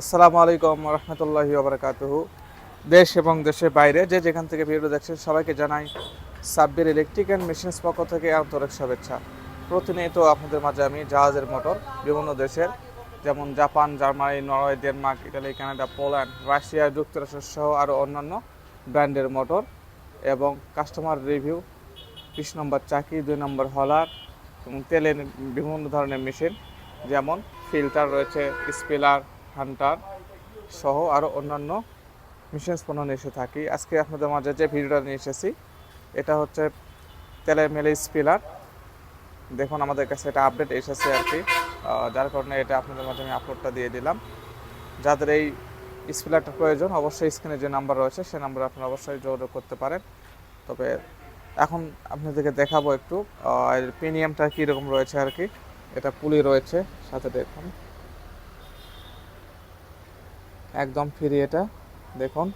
আসসালামু আলাইকুম রহমতুল্লাহি ওবরাকাতুহ। দেশ এবং দেশের বাইরে যে যেখান থেকে ভিডিও দেখছেন সবাইকে জানাই সাব্বির ইলেকট্রিক অ্যান্ড মেশিনস পক্ষ থেকে আন্তরিক শুভেচ্ছা। প্রতিনিয়ত আপনাদের মাঝে আমি জাহাজের মোটর, বিভিন্ন দেশের, যেমন Japan, Germany, Norway, Denmark, Italy, Canada, Poland, Russia, যুক্তরাষ্ট্র সহ আরও অন্যান্য ব্র্যান্ডের মোটর এবং কাস্টমার রিভিউ বিশ নম্বর চাকি, দুই নম্বর হলার এবং তেলের বিভিন্ন ধরনের মেশিন, যেমন ফিল্টার রয়েছে, স্পিলার হান্টার সহ আরও অন্যান্য মেশিনস পণ্য নিয়ে এসে থাকি। আজকে আপনাদের মাঝে যে ভিডিওটা নিয়ে এসেছি, এটা হচ্ছে তেলের মেলে স্পিলার দেখুন, আমাদের কাছে এটা আপডেট এসেছে আর কি। যার কারণে এটা আপনাদের মাঝে আমি আপলোডটা দিয়ে দিলাম। যাদের এই স্পিলারটা প্রয়োজন, অবশ্যই স্ক্রিনে যে নাম্বার রয়েছে, সে নাম্বারে আপনারা অবশ্যই যোগাযোগ করতে পারেন। তবে এখন আপনাদেরকে দেখাবো একটু। প্রিমিয়ামটা কীরকম রয়েছে আর কি। এটা পুলি রয়েছে, সাথে দেখুন। একদম ফ্রি এটা। দেখুন।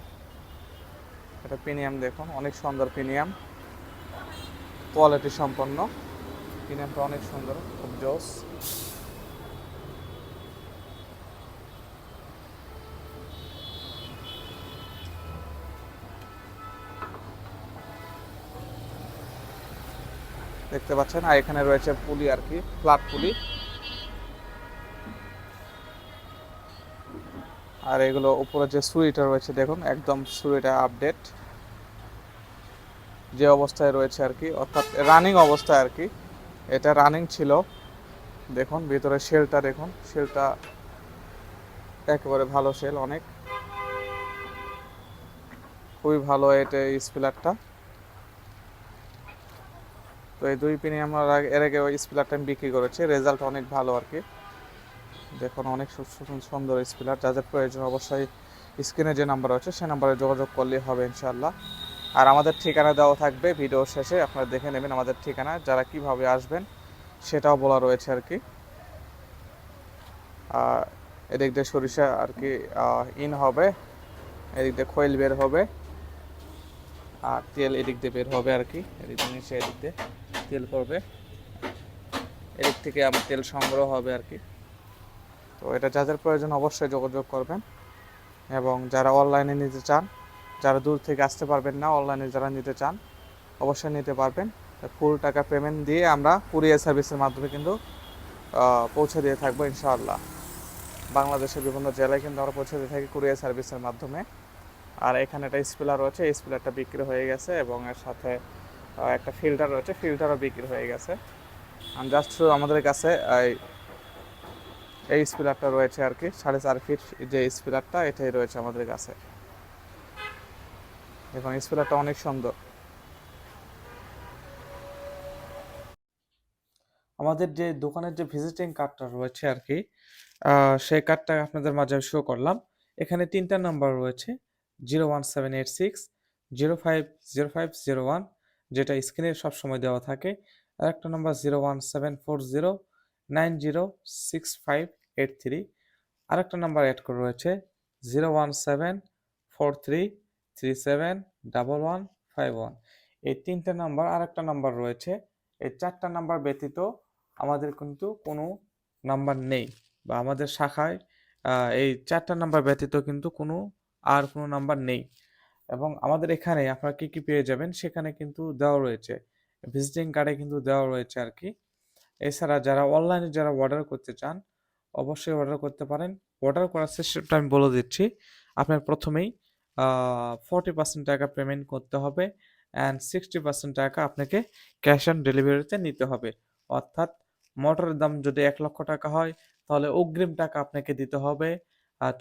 এটা প্রিমিয়াম দেখুন, অনেক সুন্দর প্রিমিয়াম। কোয়ালিটি সম্পন্ন। প্রিমিয়ামটা অনেক সুন্দর, খুব জোস। দেখতে পাচ্ছেন? আর এখানে রয়েছে পুলি আর কি, ফ্ল্যাট পুলি। আর এগুলো উপরে যে সুইটা রয়েছে, দেখুন, একদম সুইটা আপডেট। যে অবস্থায় রয়েছে আর কি, অর্থাৎ রানিং অবস্থায় আর কি, এটা রানিং ছিল। দেখুন, ভিতরে শেলটা দেখুন, শেলটা একেবারে ভালো শেল, অনেক। খুবই ভালো এটা স্পিলারটা। তো এই দুই পিনে আমরা এর আগে ওই স্পিলারটা আমি বিক্রি করেছি, রেজাল্ট অনেক ভালো আর কি। দেখুন, অনেক সুন্দর স্পিলার। যাদের প্রয়োজন অবশ্যই স্ক্রিনে যে নাম্বার আছে সে নাম্বারে যোগাযোগ করলেই হবে ইনশাল্লাহ আর আমাদের ঠিকানা দেওয়া থাকবে ভিডিও শেষে, আপনারা দেখে নেবেন আমাদের ঠিকানা, যারা কীভাবে আসবেন সেটাও বলা রয়েছে আর কি। এদিক দিয়ে সরিষা আর কি ইন হবে, এদিক দিয়ে খৈল বের হবে, আর তেল এদিক দিয়ে বের হবে আর কি, এদিক দিয়ে নিচে, এদিক দিয়ে তেল পড়বে। এদিক থেকে আমার তেল সংগ্রহ হবে আর কি। তো এটা যাদের প্রয়োজন অবশ্যই যোগাযোগ করবেন। এবং যারা অনলাইনে নিতে চান, যারা দূর থেকে আসতে পারবেন না, অনলাইনে যারা নিতে চান, অবশ্যই নিতে পারবেন। ফুল টাকা পেমেন্ট দিয়ে আমরা কুরিয়ার সার্ভিসের মাধ্যমে কিন্তু পৌঁছে দিয়ে থাকব ইনশাআল্লাহ। বাংলাদেশের বিভিন্ন জেলায় কিন্তু আমরা পৌঁছে দিয়ে থাকি কুরিয়ার সার্ভিসের মাধ্যমে। আর এখানে একটা স্পিলার রয়েছে, এই স্পিলারটা বিক্রি হয়ে গেছে এবং এর সাথে একটা ফিল্টার রয়েছে ফিল্টারও বিক্রি হয়ে গেছে। জাস্ট আমাদের কাছে এই স্পিলারটা রয়েছে আর কি, সাড়ে চার ফিট যে স্পিলারটা, এটাই রয়েছে আমাদের কাছে। এখন স্পিলারটা অনেক সুন্দর। আমাদের যে দোকানের যে ভিজিটিং কার্ডটা রয়েছে আর কি সেই কার্ডটা আপনাদের মাঝে শো করলাম। এখানে তিনটা নাম্বার রয়েছে zero one seven eight six zero five zero five zero one যেটা স্ক্রিনে সবসময় দেওয়া থাকে। আর একটা number zero one seven four zero nine zero six five eight three আরেকটা নাম্বার অ্যাড করে রয়েছে zero one seven four three three seven double one five one এই তিনটা নাম্বার আরেকটা নাম্বার রয়েছে। এই চারটা নাম্বার ব্যতীত আমাদের কিন্তু কোনো নাম্বার নেই বা আমাদের শাখায় এই চারটা নাম্বার ব্যতীত কিন্তু কোনো আর কোনো নাম্বার নেই। এবং আমাদের এখানে আপনারা কী কী পেয়ে যাবেন সেখানে কিন্তু দেওয়া রয়েছে। ভিজিটিং কার্ডে কিন্তু দেওয়া রয়েছে আর কি। এছাড়া যারা অনলাইনে যারা অর্ডার করতে চান অবশ্যই অর্ডার করতে পারেন। অর্ডার করার সিস্টেমটা আমি বলে দিচ্ছি। আপনার প্রথমেই ফর্টি পার্সেন্ট টাকা পেমেন্ট করতে হবে অ্যান্ড সিক্সটি পার্সেন্ট টাকা আপনাকে ক্যাশ অন ডেলিভারিতে নিতে হবে। অর্থাৎ মোটরের দাম যদি এক লক্ষ টাকা হয়, তাহলে অগ্রিম টাকা আপনাকে দিতে হবে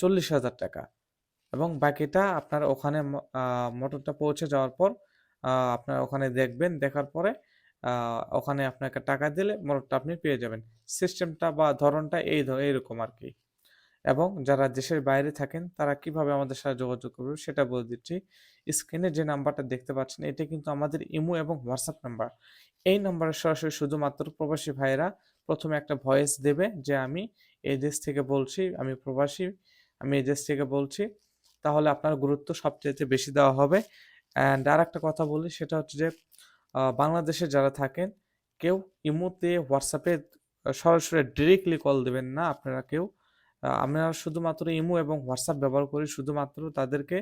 চল্লিশ হাজার টাকা। এবং বাকিটা আপনার ওখানে মোটরটা পৌঁছে যাওয়ার পর আপনার ওখানে দেখবেন, দেখার পরে ওখানে আপনাকে টাকা দিলে মোটরটা আপনি পেয়ে যাবেন। সিস্টেমটা বা ধরনটা এই এইরকম আর কি এবং যারা দেশের বাইরে থাকেন, তারা কীভাবে আমাদের সাথে যোগাযোগ করবে সেটা বলে দিচ্ছি। স্ক্রিনে যে নাম্বারটা দেখতে পাচ্ছেন, এটা কিন্তু আমাদের ইমো এবং হোয়াটসঅ্যাপ নাম্বার। এই নাম্বারে সরাসরি শুধুমাত্র প্রবাসী ভাইয়েরা প্রথমে একটা ভয়েস দেবে যে, আমি এই দেশ থেকে বলছি, আমি প্রবাসী, আমি এই দেশ থেকে বলছি। তাহলে আপনার গুরুত্ব সবচেয়ে বেশি দেওয়া হবে। অ্যান্ড আর একটা কথা বলি, সেটা হচ্ছে যে বাংলাদেশে যারা থাকেন, কেউ ইমোতে হোয়াটসঅ্যাপে সরাসরি ডিরেক্টলি কল দেবেন না। আপনারা কেউ আমরা শুধুমাত্র ইমো এবং হোয়াটসঅ্যাপ ব্যবহার করি, শুধুমাত্র তাদেরকে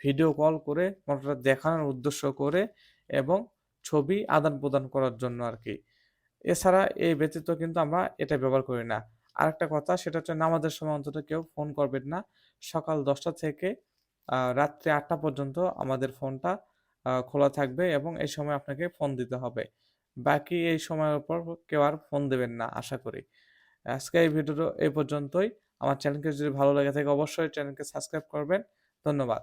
ভিডিও কল করে মোটরটা দেখানোর উদ্দেশ্য করে এবং ছবি আদান প্রদান করার জন্য আর কি এছাড়া এই ব্যতীত কিন্তু আমরা এটা ব্যবহার করি না। আরেকটা কথা, সেটা হচ্ছে নামাজের সময় অন্তত কেউ ফোন করবেন না। সকাল দশটা থেকে রাত্রি আটটা পর্যন্ত আমাদের ফোনটা খোলা থাকবে এবং এই সময় আপনাকে ফোন দিতে হবে। বাকি এই সময়ের উপর কেউ আর ফোন দেবেন না, আশা করি। আজকে এই ভিডিওটা এই পর্যন্তই। আমার চ্যানেলকে যদি ভালো লেগে থাকে, অবশ্যই চ্যানেলকে সাবস্ক্রাইব করবেন। ধন্যবাদ।